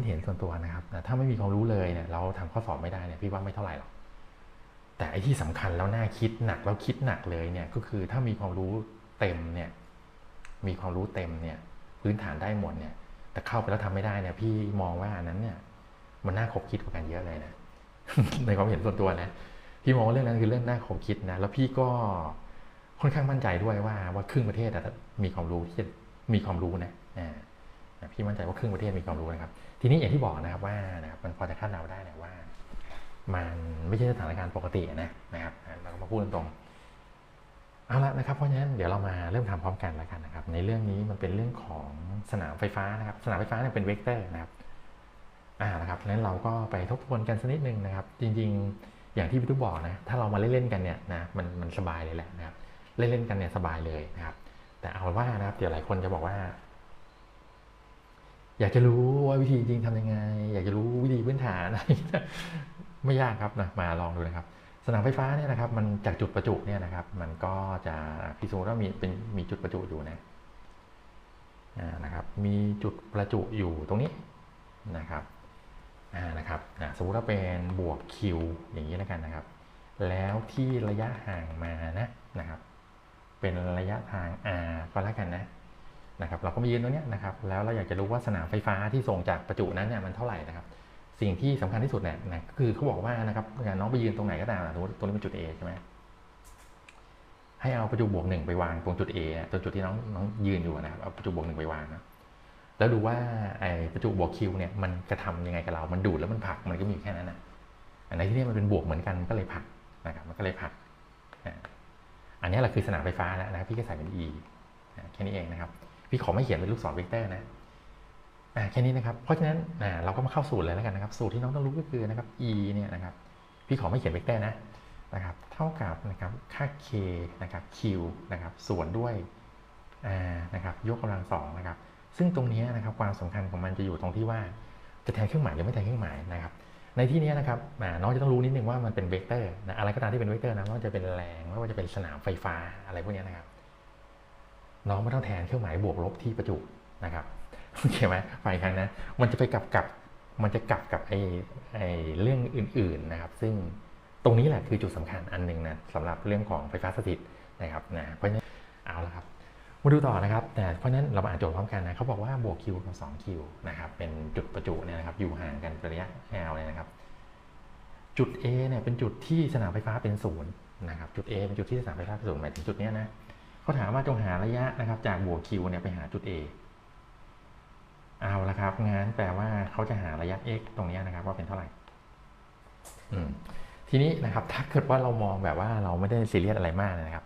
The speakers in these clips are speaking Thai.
ดเห็นส่วนตัวนะครับนะถ้าไม่มีความรู้เลยเนี่ยเราทำข้อสอบไม่ได้เนี่ยพี่ว่าไม่เท่าไหร่หรอกแต่ไอ้ที่สำคัญแล้วน่าคิดหนักแล้วคิดหนักเลยเนี่ยก็คือถ้ามีความรู้เต็มเนี่ยมีความรู้เต็มเนี่ยพื้นฐานได้หมดเนี่ยแต่เข้าไปแล้วทำไม่ได้เนี่ยพี่มองว่าอันนั้นเนี่ยมันน่าคบคิดกว่ากันเยอะเลยนะในความเห็นส่วนตัวนะพี่มองว่าเรื่องนั้นคือเรื่องน่าคบคิดนะแล้วพี่ก็ค่อนข้างมั่นใจด้วยว่าว่าครึ่งประเทศอะมีความรู้ที่จะมีความรู้นะอ่า พี่มั่นใจว่าครึ่งประเทศมีความรู้นะครับ ทีนี้อย่างที่บอกนะครับว่านะครับมันพอจะคาดเดาได้นะว่า มันไม่ใช่สถานการณ์ปกตินะนะครับเราก็มาพูดตรงเอาละนะครับเพราะฉะนั้นเดี๋ยวเรามาเริ่มทำพร้อมกันแล้วกันนะครับ ในเรื่องนี้มันเป็นเรื่องของสนามไฟฟ้านะครับ สนามไฟฟ้าเนี่ยเป็นเวกเตอร์นะครับอ่านะครับนั้นเราก็ไปทบทวนกันสักนิดนึงนะครับ จริง ๆ อย่างที่พี่ตุ๊กบอกนะ ถ้าเรามาเล่นๆกันเนี่ยนะมันมันสบายเลยแหละนะครับ เล่นๆกันเนี่ยสบายเลยนะครับ แต่เอาว่านะครับเดี๋ยวหลายคนจะบอกว่า อยากจะรู้ว่าวิธีจริงทำยังไง อยากจะรู้วิธีพื้นฐานอะไรไม่ยากครับนะมาลองดูนะครับ สนามไฟฟ้าเนี่ยนะครับ มันจากจุดประจุเนี่ยนะครับ มันก็จะพิสูจน์ว่ามีเป็นมีจุดประจุอยู่นะนะครับ มีจุดประจุอยู่ตรงนี้นะครับนะครับสมมติว่าเป็นบวก Q อย่างนี้แล้วกันนะครับ แล้วที่ระยะห่างมานะนะครับ เป็นระยะทาง r ก็แล้วกันนะ นะครับเราก็มายืนตรงนี้นะครับแล้วเราอยากจะรู้ว่าสนามไฟฟ้าที่ส่งจากประจุนั้นเนี่ยมันเท่าไหร่นะครับสิ่งที่สำคัญที่สุดเนี่ยนะก็คือเขาบอกว่านะครับน้องไปยืนตรงไหนก็ตามนะสมมติตรงนี้เป็นจุด A ใช่ไหมให้เอาประจุบวกหนึ่งไปวางตรงจุด A ตรงจุดที่น้องน้องยืนอยู่นะครับเอาประจุบวกหนึ่งไปวางนะแล้วดูว่าไอ้ประจุบวกคิวเนี่ยมันกระทำยังไงกับเรา มันดูดแล้วมันผลักมันก็มีแค่นั้นนะอันในที่นี้มันเป็นบวกเหมือนกันก็เลยผลักนะครับมันก็เลยผลัก อันนี้แหละคือสนามไฟฟ้าแล้วนะพี่ก็ใส่เป็น E แค่นี้เองนะครับ พี่ขอไม่เขียนเป็นลูกศรเวกเตอร์นะอ่าแค่นี้นะครับ เพราะฉะนั้นอ่าเราก็มาเข้าสูตรเลยแล้วกันนะครับ สูตรที่น้องต้องรู้ก็คือนะครับ E เนี่ยนะครับ พี่ขอไม่เขียนเวกเตอร์นะนะครับ เท่ากับนะครับค่า K นะครับ Q นะครับ ส่วนด้วย R นะครับ ยกกำลังสองนะครับ ซึ่งตรงนี้นะครับความสำคัญของมันจะอยู่ตรงที่ว่าจะแทนเครื่องหมายหรือไม่แทนเครื่องหมายนะครับ ในที่นี้นะครับน้องจะต้องรู้นิดนึงว่ามันเป็นเวกเตอร์นะอะไรก็ตามที่เป็นเวกเตอร์นะไม่ว่าจะเป็นแรงไม่ว่าจะเป็นสนามไฟฟ้าอะไรพวกนี้นะครับ น้องไม่ต้องแทนเครื่องหมายบวกลบที่ประจุนะครับโอเคไหมไปครั้งนะ มันจะไปกลับกับมันจะกลับกับไอ้ไอ้เรื่องอื่น ๆนะครับ ซึ่งตรงนี้แหละคือจุดสำคัญอันหนึ่งนะสำหรับเรื่องของไฟฟ้าสถิตนะครับนะเพราะฉะนั้นเอาละครับมาดูต่อนะครับแต่เพราะนั้นเรามาอ่านโจทย์พร้อมกันนะเขาบอกว่าบวก Q กับ 2Q นะครับเป็นจุดประจุเนี่ยนะครับอยู่ห่างกันระยะ L เลยนะครับ จุด A เนี่ยเป็นจุดที่สนามไฟฟ้าเป็นศูนย์นะครับจุด A เป็นจุดที่สนามไฟฟ้าเป็นศูนย์หมายถึงจุดเนี้ยนะ เขาถามว่าจงหาระยะนะครับจากบวก Q เนี่ยไปหาจุด A เอาละครับงั้นแปลว่าเขาจะหาระยะ x ตรงนี้นะครับว่าเป็นเท่าไหร่ทีนี้นะครับ ถ้าเกิดว่าเรามองแบบว่าเราไม่ได้ซีเรียสอะไรมากนะครับ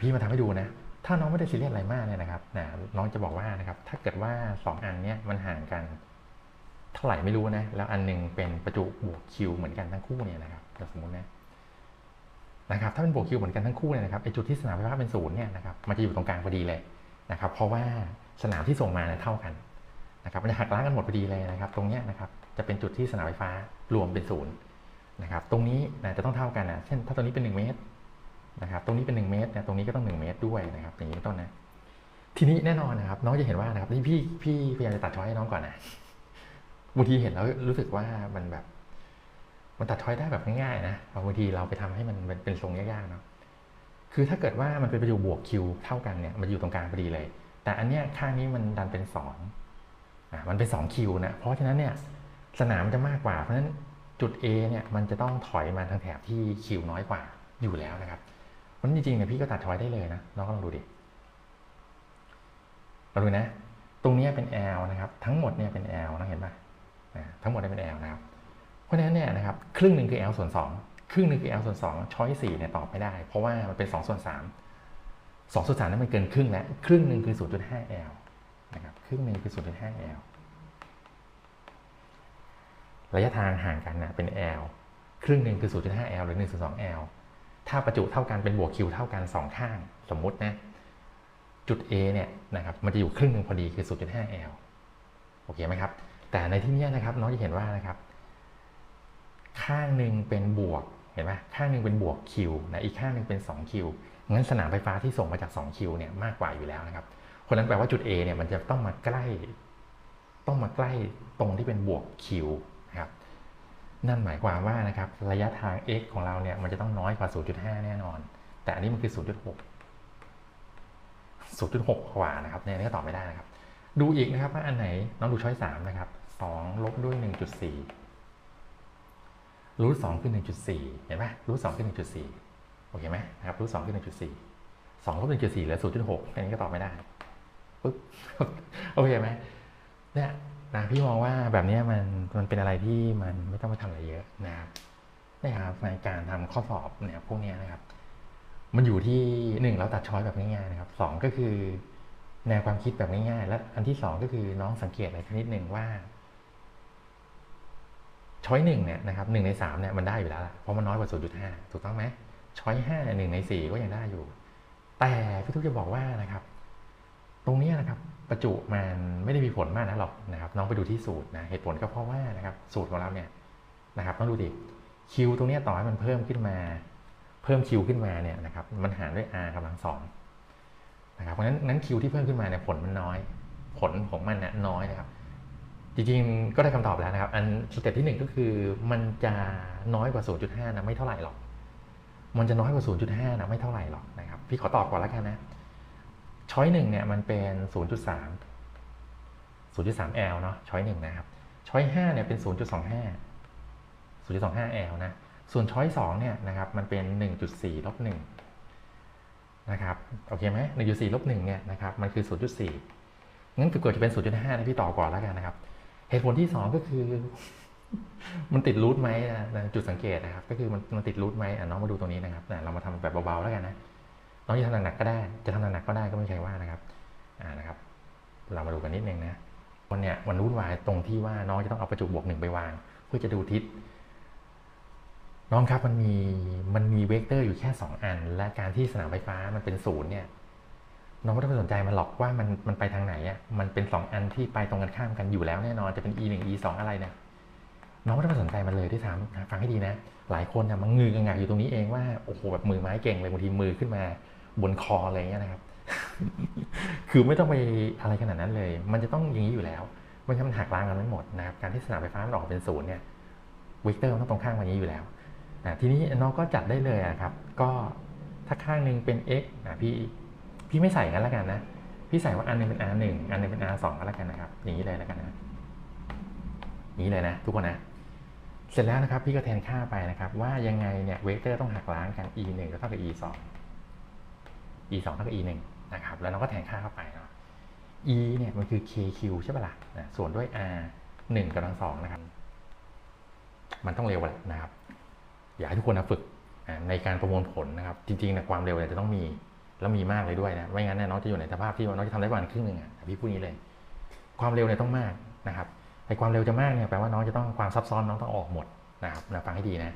พี่มาทำให้ดูนะ ถ้าน้องไม่ได้ซีเรียสอะไรมากเนี่ยนะครับนะน้องจะบอกว่านะครับ ถ้าเกิดว่า 2 อันเนี้ยมันห่างกัน เท่าไหร่ไม่รู้นะ แล้วอันหนึงเป็นประจุบวกคิวเหมือนกันทั้งคู่เนี่ยนะครับสมมตินะ นะครับถ้าเป็นบวกคิวเหมือนกันทั้งคู่เนี่ยนะครับไอจุดที่สนามไฟฟ้าเป็นศูนย์เนี่ยนะครับมันจะอยู่ตรงกลางพอดีเลยนะครับเพราะว่าสนามที่ส่งมาเนี่ยเท่ากันนะครับมันจะหักล้างกันหมดพอดีเลยนะครับตรงเนี้ยนะครับจะเป็นจุดที่สนามไฟฟ้ารวมเป็นศูนย์นะครับตรงนี้นะจะต้องเท่ากันนะเช่นถ้าตรงนี้เป็น 1 เมตรนะครับตรงนี้เป็น 1 เมตรนะตรงนี้ก็ต้อง 1 เมตรด้วยนะครับอย่างนี้เป็นต้นนะทีนี้แน่นอนนะครับน้องจะเห็นว่านะครับที่พี่พี่พยายามจะตัดช้อยให้น้องก่อนนะบางทีเห็นแล้วรู้สึกว่ามันแบบ มันตัดช้อยได้แบบง่ายๆนะบางทีเราไปทำให้มันเป็นทรงยากๆเนาะคือถ้าเกิดว่ามันเป็นประจุบวกคิวเท่ากันเนี่ยมันอยู่ตรงกลางพอดีเลย แต่อันเนี้ยข้างนี้มันดันเป็น2อะมันเป็น2คิวนะเพราะฉะนั้นเนี่ยสนามมันจะมากกว่าเพราะฉะนั้นจุด A เนี่ยมันจะต้องถอยมาทางแถบที่คิวน้อยกว่าอยู่แล้วนะครับเพราะฉะนั้นจริงๆเนี่ยพี่ก็ตัดช้อยได้เลยนะน้องก็ลองดูดิเราดูนะ ตรงนี้เป็น L นะครับ ทั้งหมดเนี่ยเป็น L นะเห็นป่ะอ่าทั้งหมดเนี่ยเป็น L นะครับ เพราะฉะนั้นเนี่ยนะครับครึ่งหนึ่งคือ L ส่วน2ครึ่งหนึ่งคือ L ส่วน2ช้อย4เนี่ยตอบไม่ได้ เพราะว่ามันเป็น 2 ส่วน 3 2 ส่วน3นั้นมันเกินครึ่งแล้ว ครึ่งหนึ่งคือ 0.5 L นะครับครึ่งหนึ่งคือ 0.5 L ระยะทางห่างกันนะเป็น L ครึ่งหนึ่งคือ 0.5 L หรือ1ส่วน2 L ถ้าประจุเท่ากันเป็นบวก Q เท่ากัน 2 ข้าง สมมุตินะจุด A เนี่ยนะครับมันจะอยู่ครึ่งหนึ่งพอดีคือ 0.5 L โอเคไหมครับ แต่ในที่นี้นะครับน้องจะเห็นว่านะครับ ข้างหนึ่งเป็นบวกเห็นไหมข้างหนึ่งเป็นบวก Q นะอีกข้างหนึ่งเป็น2 Q งั้นสนามไฟฟ้าที่ส่งมาจาก2 Q เนี่ยมากกว่าอยู่แล้วนะครับเพราะฉะนั้นแปลว่าจุด A เนี่ยมันจะต้องมาใกล้ ต้องมาใกล้ตรงที่เป็นบวก q นะครับนั่นหมายความว่านะครับระยะทาง x ของเราเนี่ยมันจะต้องน้อยกว่า 0.5 แน่นอน แต่อันนี้มันคือ 0.6 0.6 กว่านะครับเนี่ยนี่ก็ตอบไม่ได้นะครับ ดูอีกนะครับว่าอันไหนน้องดูช้อย3นะครับ2ลบด้วย 1.4 รูท2คือ1.4เห็นไหมรูท2คือ1.4โอเคไหมนะครับรูท2คือ1.4 2ลบ1.4เหลือ0.6อันนี้ก็ตอบไม่ได้ปึ๊บโอเคไหมเนี่ยนะพี่มองว่าแบบนี้มันมันเป็นอะไรที่มันไม่ต้องไปทำอะไรเยอะนะครับนะครับในการทำข้อสอบเนี่ยพวกนี้นะครับ มันอยู่ที่หนึ่งเราตัดช้อยแบบง่ายๆนะครับสองก็คือแนวความคิดแบบง่ายๆและอันที่สองก็คือน้องสังเกตอะไรชนิดหนึ่งว่า ช้อยหนึ่งเนี่ยนะครับหนึ่งในสามเนี่ยมันได้อยู่แล้วล่ะเพราะมันน้อยกว่าศูนย์จุดห้าถูกต้องไหมช้อยห้าหนึ่งในสี่ก็ยังได้อยู่ แต่พี่ทุกจะบอกว่านะครับ ตรงนี้นะครับประจุมันไม่ได้มีผลมากนะหรอกนะครับ น้องไปดูที่สูตรนะเหตุผลก็เพราะว่านะครับสูตรของเราเนี่ยนะครับต้องดูดิคิวตรงนี้ต่อให้มันเพิ่มขึ้นมา เพิ่มคิวขึ้นมาเนี่ยนะครับมันหารด้วย r กำลังสองนะครับเพราะฉะนั้นนั้นคิวที่เพิ่มขึ้นมาเนี่ยผลมันน้อย ผลของมันเนี่ยน้อยนะครับ จริงๆ ก็ได้คำตอบแล้วนะครับ อันสเต็ปที่หนึ่งก็คือมันจะน้อยกว่า 0.5 นะไม่เท่าไหร่หรอก มันจะน้อยกว่า 0.5 นะไม่เท่าไหร่หรอกนะครับ พี่ขอตอบก่อนแล้วกันนะ ช้อยหนึ่งเนี่ยมันเป็น 0.3 0.3 L เนาะ ช้อยหนึ่งนะครับ ช้อยห้าเนี่ยเป็น 0.25 0.25 L นะ ส่วนช้อยสองเนี่ยนะครับมันเป็น 1.4ลบ1นะครับโอเคไหม1.4ลบ1เนี่ยนะครับมันคือ 0.4งั้นเกิดจะเป็น 0.5นะพี่ต่อก่อนแล้วกันนะครับ เหตุผลที่2ก็คือ มันติดรูทไหมนะจุดสังเกตนะครับ ก็คือมันมันติดรูทไหมอะน้องมาดูตรงนี้นะครับนะเรามาทำแบบเบาๆแล้วกันนะน้องจะทำหนักก็ได้ จะทำหนักก็ได้ก็ไม่ใช่ว่านะครับ อ่านะครับ เรามาดูกันนิดนึงนะวันเนี้ยมันวุ่นวายตรงที่ว่าน้องจะต้องเอาประจุบวกหนึ่งไปวาง เพื่อจะดูทิศน้องครับมันมีมันมีเวกเตอร์อยู่แค่ 2 อัน และการที่สนามไฟฟ้ามันเป็นศูนย์เนี่ย น้องไม่ต้องไปสนใจมันหรอกว่ามันมันไปทางไหนอะมันเป็น2อันที่ไปตรงกันข้ามกันอยู่แล้วแน่นอนจะเป็น e 1 e 2อะไรเนี่ยน้องไม่ต้องไปสนใจมันเลยที่ถามฟังให้ดีนะ หลายคนเนี่ยมันงือกังงอยู่ตรงนี้เองว่าโอ้โหแบบมือไม้เก่งเลยบางทีมือขึ้นมาบนคออะไรเงี้ยนะครับ คือไม่ต้องไปอะไรขนาดนั้นเลย มันจะต้องอย่างนี้อยู่แล้วมันทำหักล้างกันไม่หมดนะครับการที่สนามไฟฟ้ามันออกเป็นศูนย์เนี่ยเวกเตอร์มันต้องตรงข้างมันนี้อยู่แล้วทีนี้น้องก็จัดได้เลยอะครับ ก็ถ้าข้างหนึ่งเป็น x นะพี่ พี่ไม่ใส่กันแล้วกันนะ พี่ใส่ว่าอันหนึงเป็น r 1 อันหนึงเป็น r 2 ก็แล้วกันนะครับ อย่างนี้เลยแล้วกันนะอย่างนี้เลยนะ ทุกคนนะ เสร็จแล้วนะครับ พี่ก็แทนค่าไปนะครับ ว่ายังไงเนี่ยเวกเตอร์ต้องหักล้างกัน e 1ก็เท่ากับ e 2 e 2เท่ากับ e 1นะครับ แล้วเราก็แทนค่าเข้าไปเนาะ e เนี่ยมันคือ kq ใช่ปะล่ะนะส่วนด้วย r 1กำลังสองนะครับ มันต้องเร็วแหละนะครับ อยากให้ทุกคนนะฝึกในการประมวลผลนะครับ จริงๆนะความเร็วเนี่ยจะต้องมี แล้วมีมากเลยด้วยนะไม่งั้นน้องจะอยู่ในสภาพที่น้องจะทำได้ประมาณครึ่งหนึ่งอะพี่พูดนี้เลย ความเร็วเนี่ยต้องมากนะครับไอ้ความเร็วจะมากเนี่ยแปลว่าน้องจะต้องความซับซ้อนน้องต้องออกหมดนะครับนะฟังให้ดีนะ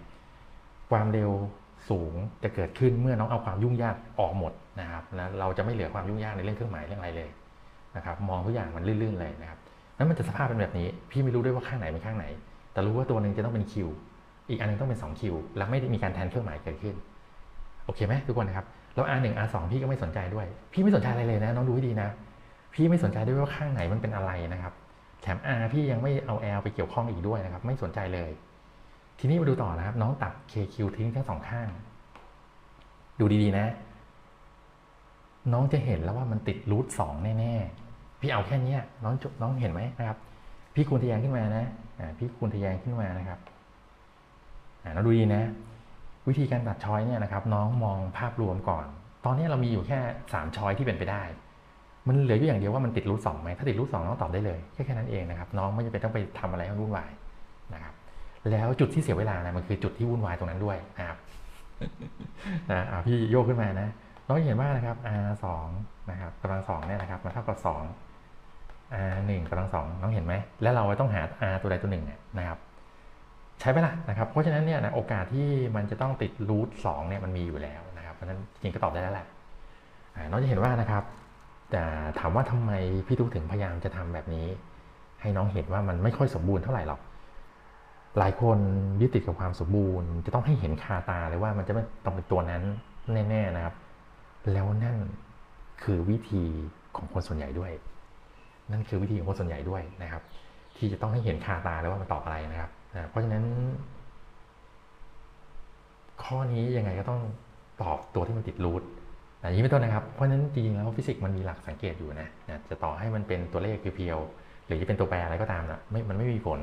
ความเร็วสูงจะเกิดขึ้นเมื่อน้องเอาความยุ่งยากออกหมดนะครับนะเราจะไม่เหลือความยุ่งยากในเรื่องเครื่องหมายเรื่องอะไรเลยนะครับ มองทุกอย่างมันลื่นๆเลยนะครับนั้นมันจะสภาพเป็นแบบนี้ พี่ไม่รู้ด้วยว่าข้างไหนเป็นข้างไหน แต่รู้ว่าตัวหนึ่งจะต้องเป็นคิวอีกอันนึงต้องเป็น2คิวแล้วไม่ได้มีการแทนเครื่องหมายเกิดขึ้น โอเคไหมทุกคนนะครับ แล้ว R 1 R 2 พี่ก็ไม่สนใจด้วย พี่ไม่สนใจอะไรเลยนะน้องดูให้ดีนะ พี่ไม่สนใจด้วยว่าข้างไหนมันเป็นอะไรนะครับ แถม R พี่ยังไม่เอา L ไปเกี่ยวข้องอีกด้วยนะครับ ไม่สนใจเลย ทีนี้มาดูต่อนะครับ น้องตัด KQ ทิ้งทั้งสองข้าง ดูดีๆนะ น้องจะเห็นแล้วว่ามันติดรูทสองแน่ๆ พี่เอาแค่นี้น้องน้องเห็นไหมนะครับ พี่คูณทะแยงขึ้นมานะอ่าพี่คูณทะแยงขึ้นมานะครับอ่าน้องดูดีนะ วิธีการตัดช้อยเนี่ยนะครับน้องมองภาพรวมก่อน ตอนนี้เรามีอยู่แค่สามช้อยที่เป็นไปได้ มันเหลืออยู่อย่างเดียวว่ามันติดรูทสองไหมถ้าติดรูทสองน้องตอบได้เลยแค่แค่นั้นเองนะครับน้องไม่จำเป็นต้องไปทำอะไรให้วุ่นวายนะครับแล้วจุดที่เสียเวลานะมันคือจุดที่วุ่นวายตรงนั้นด้วยนะครับนะพี่โยกขึ้นมานะน้องเห็นว่านะครับ r สองนะครับกำลังสองเนี่ยนะครับมันเท่ากับสอง r หนึ่งกำลังสองน้องเห็นไหมแล้วเราต้องหา r ตัวใดตัวหนึ่งเนี่ยนะครับ ใช้ไปละนะครับ เพราะฉะนั้นเนี่ยนะโอกาสที่มันจะต้องติดรูทสองเนี่ยมันมีอยู่แล้วนะครับ เพราะฉะนั้นจริงก็ตอบได้แล้วแหละน้องจะเห็นว่านะครับแต่ถามว่าทำไมพี่ตุ๊กถึงพยายามจะทำแบบนี้ ให้น้องเห็นว่ามันไม่ค่อยสมบูรณ์เท่าไหร่หรอก หลายคนยึดติดกับความสมบูรณ์ จะต้องให้เห็นคาตาเลยว่ามันจะไม่ต้องเป็นตัวนั้นแน่ๆนะครับ แล้วนั่นคือวิธีของคนส่วนใหญ่ด้วย นั่นคือวิธีของคนส่วนใหญ่ด้วยนะครับ ที่จะต้องให้เห็นคาตาเลยว่ามันตอบอะไรนะครับ เพราะฉะนั้น ข้อนี้ยังไงก็ต้องตอบตัวที่มันติดรูทอย่างนี้ไม่ต้นนะครับ เพราะฉะนั้นจริงๆแล้วฟิสิกส์มันมีหลักสังเกตอยู่นะนะจะต่อให้มันเป็นตัวเลขเพียวๆหรือจะเป็นตัวแปรอะไรก็ตามนะไม่มันไม่มีผล